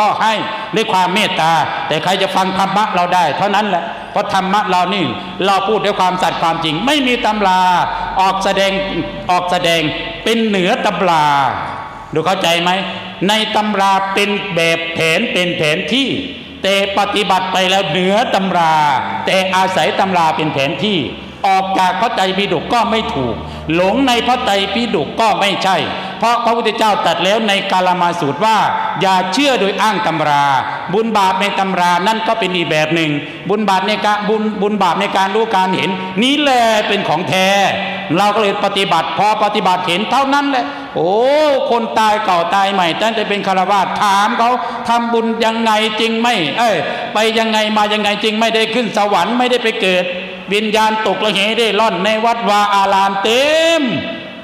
ก็ให้ด้วยความเมตตา แต่ใครจะฟังธรรมะเราได้ เท่านั้นแหละเพราะธรรมะเรานี่เราพูดด้วยความสัตย์ความจริง ไม่มีตำราออกแสดงออกแสดงเป็นเหนือตำราดูเข้าใจไหมในตำราเป็นแบบแผนเป็นแผนที่ แต่ปฏิบัติไปแล้วเหนือตำรา แต่อาศัยตำราเป็นแผนที่ ออกจากพระไตรปิฎกก็ไม่ถูก หลงในพระไตรปิฎกก็ไม่ใช่ เพราะพระพุทธเจ้าตัดแล้วในกาลมาสูตรว่า อย่าเชื่อโดยอ้างตำรา บุญบาปในตำรานั่นก็เป็นอีกแบบหนึ่ง บุญบาปในการบุญบุญบาปในการรู้การเห็น นี้แหละเป็นของแท้ เราก็เลยปฏิบัติพอปฏิบัติเห็นเท่านั้นแหละโอ้คนตายเก่าตายใหม่ตั้งแต่เป็นคารวาสถามเขาทำบุญยังไงจริงไหมเอ้ยไปยังไงมายังไงจริงไม่ได้ขึ้นสวรรค์ไม่ได้ไปเกิด วิญญาณตกระเหได้ร่อนในวัดวาอารามเต็ม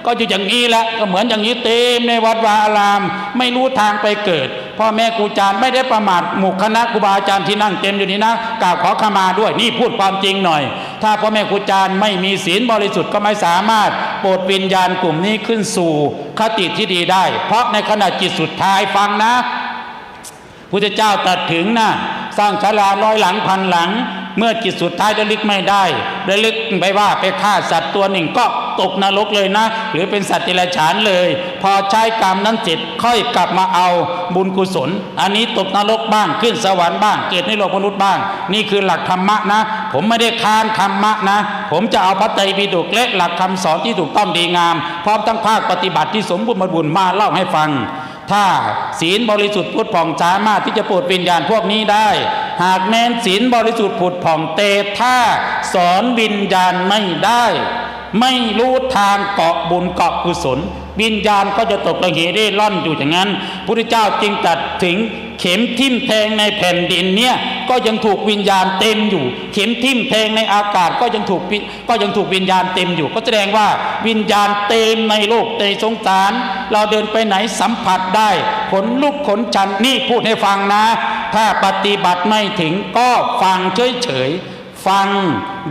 ก็จะอย่างนี้แหละก็เหมือนอย่างนี้เต็มในวัดวาอาราม ไม่รู้ทางไปเกิดพ่อแม่ครูอาจารย์ไม่ได้ประมาทหมู่คณะครูบาอาจารย์ที่นั่งเต็มอยู่นี้นะกราบขอขมาด้วยนี่พูดความจริงหน่อย ถ้าพ่อแม่ครูอาจารย์ไม่มีศีลบริสุทธิ์ก็ไม่สามารถโปรดวิญญาณกลุ่มนี้ขึ้นสู่คติที่ดีได้ เพราะในขณะจิตสุดท้ายฟังนะพุทธเจ้าตรัดถึงนะสร้างศาลาร้อยหลังพันหลัง เมื่อจิตสุดท้ายระลึกไม่ได้ระลึกไปว่าไปฆ่าสัตว์ตัวหนึ่งก็ ตกนรกเลยนะ หรือเป็นสัตว์เดรัจฉานเลย พอใช้กรรมนั้นเสร็จค่อยกลับมาเอาบุญกุศล อันนี้ตกนรกบ้างขึ้นสวรรค์บ้างเกิดในโลกมนุษย์บ้าง นี่คือหลักธรรมะนะ ผมไม่ได้ค้านธรรมะนะ ผมจะเอาพระไตรปิฎกและหลักคำสอนที่ถูกต้องดีงาม พร้อมทั้งภาคปฏิบัติที่สมบูรณ์บุญมาเล่าให้ฟังถ้าศีลบริสุทธิ์พุทธผ่องสามารถที่จะปลดวิญญาณพวกนี้ได้ หากแม้นศีลบริสุทธิ์ผุดผ่องเตถ้าสอนวิญญาณไม่ได้ ไม่รู้ทางเกาะบุญเกาะกุศล วิญญาณก็จะตกระเหเร่ร่อนอยู่อย่างนั้นพุทธเจ้าจึงตัดถึงเข็มทิ่มแทงในแผ่นดินเนี่ยก็ยังถูกวิญญาณเต็มอยู่ เข็มทิ่มแทงในอากาศก็ยังถูกก็ยังถูกวิญญาณเต็มอยู่ ก็แสดงว่าวิญญาณเต็มในโลกในสงสาร เราเดินไปไหนสัมผัสได้ขนลุกขนชันนี่พูดให้ฟังนะ ถ้าปฏิบัติไม่ถึงก็ฟังเฉยๆฟัง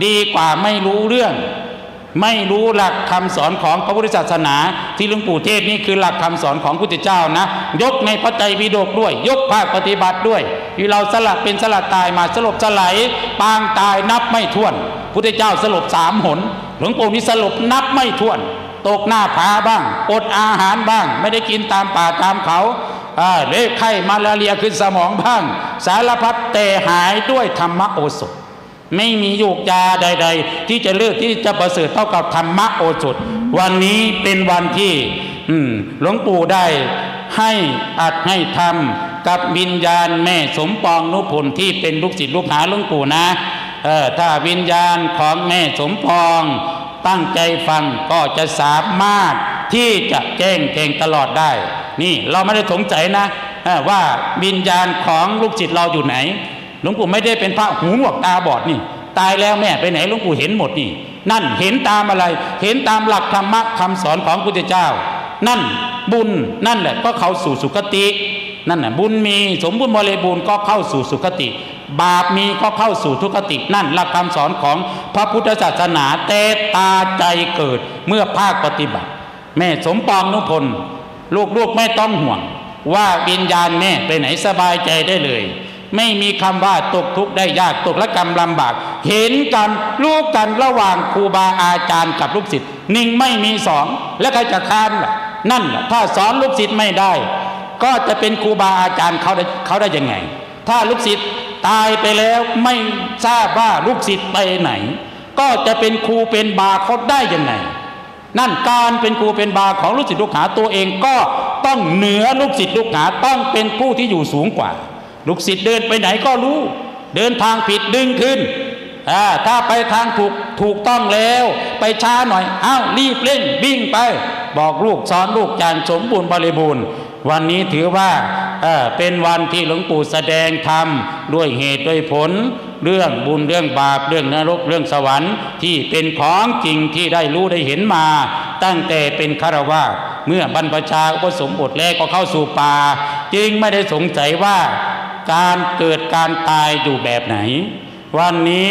ดีกว่าไม่รู้เรื่อง ไม่รู้หลักคำสอนของพระพุทธศาสนา ที่หลวงปู่เทศนี่คือหลักคำสอนของพุทธเจ้านะ ยกในพระไตรปิฎกด้วย ยกภาคปฏิบัติด้วยที่เราสลับเป็นสลัดตายมาสลบสลายปางตายนับไม่ถ้วนพุทธเจ้าสลบสามหน หลวงปู่นี่สลบนับไม่ถ้วน ตกหน้าผาบ้าง อดอาหารบ้าง ไม่ได้กินตามป่าตามเขาอ่าเลไข้มาลาเรียขึ้นสมองบ้าง สารพัดแต่หายด้วยธรรมโอสถ ไม่มียูกยาใด ๆ ที่จะเลือกที่จะประเสริฐเท่ากับธรรมโอสถ วันนี้เป็นวันที่หลวงปู่ได้ให้อัดให้ทำกับวิญญาณแม่สมปองนุพลที่เป็นลูกศิษย์ลูกหาหลวงปู่นะออถ้าวิญญาณของแม่สมปอง ตั้งใจฟังก็จะสามารถที่จะแจ้งแทงตลอดได้ นี่เราไม่ได้สงสัยนะว่าวิญญาณของลูกศิษย์เราอยู่ไหน หลวงปู่ไม่ได้เป็นพระหูหนวกตาบอดนี่ ตายแล้วแม่ไปไหนหลวงปู่เห็นหมดนี่ นั่นเห็นตามอะไร เห็นตามหลักธรรมะคำสอนของพุทธเจ้า นั่นบุญนั่นแหละก็เข้าสู่สุคตินั่นน่ะบุญมีสมบูรณ์บริบูรณ์ก็เข้าสู่สุคติ บาปมีก็เข้าสู่ทุกขติ นั่นหลักคำสอนของพระพุทธศาสนาแต่ตาใจเกิดเมื่อภาคปฏิบัติ แม่สมปองนุพลลูกๆไม่ต้องห่วง ว่าวิญญาณแม่ไปไหนสบายใจได้เลย ไม่มีคำว่าตกทุกข์ได้ยากตกละกรรมลำบาก เห็นกันรู้กันระหว่างครูบาอาจารย์กับลูกศิษย์หนึ่งไม่มีสองแล้วใครจะค้านล่ะนั่นแหละถ้าสอนลูกศิษย์ไม่ได้ ก็จะเป็นครูบาอาจารย์เขาได้เขาได้ยังไง ถ้าลูกศิษย์ตายไปแล้วไม่ทราบว่าลูกศิษย์ไปไหน ก็จะเป็นครูเป็นบาเขาได้ยังไง นั่นการเป็นครูเป็นบาของลูกศิษย์ลูกหาตัวเองก็ต้องเหนือลูกศิษย์ลูกหาต้องเป็นผู้ที่อยู่สูงกว่า ลูกศิษย์เดินไปไหนก็รู้ เดินทางผิดดึงขึ้นถ้าไปทางถูกถูกต้องแล้ว ไปช้าหน่อยอ้าวรีบเร่งวิ่งไป บอกลูกสอนลูกอย่างสมบูรณ์บริบูรณ์ วันนี้ถือว่าเเป็นวันที่หลวงปู่แสดงธรรมด้วยเหตุด้วยผล เรื่องบุญเรื่องบาปเรื่องนรกเรื่องสวรรค์ ที่เป็นของจริงที่ได้รู้ได้เห็นมา ตั้งแต่เป็นคารวาสเมื่อบรรพชาอุปสมบทแล้วก็เข้าสู่ป่า จึงไม่ได้สงสัยว่า การเกิดการตายอยู่แบบไหน วันนี้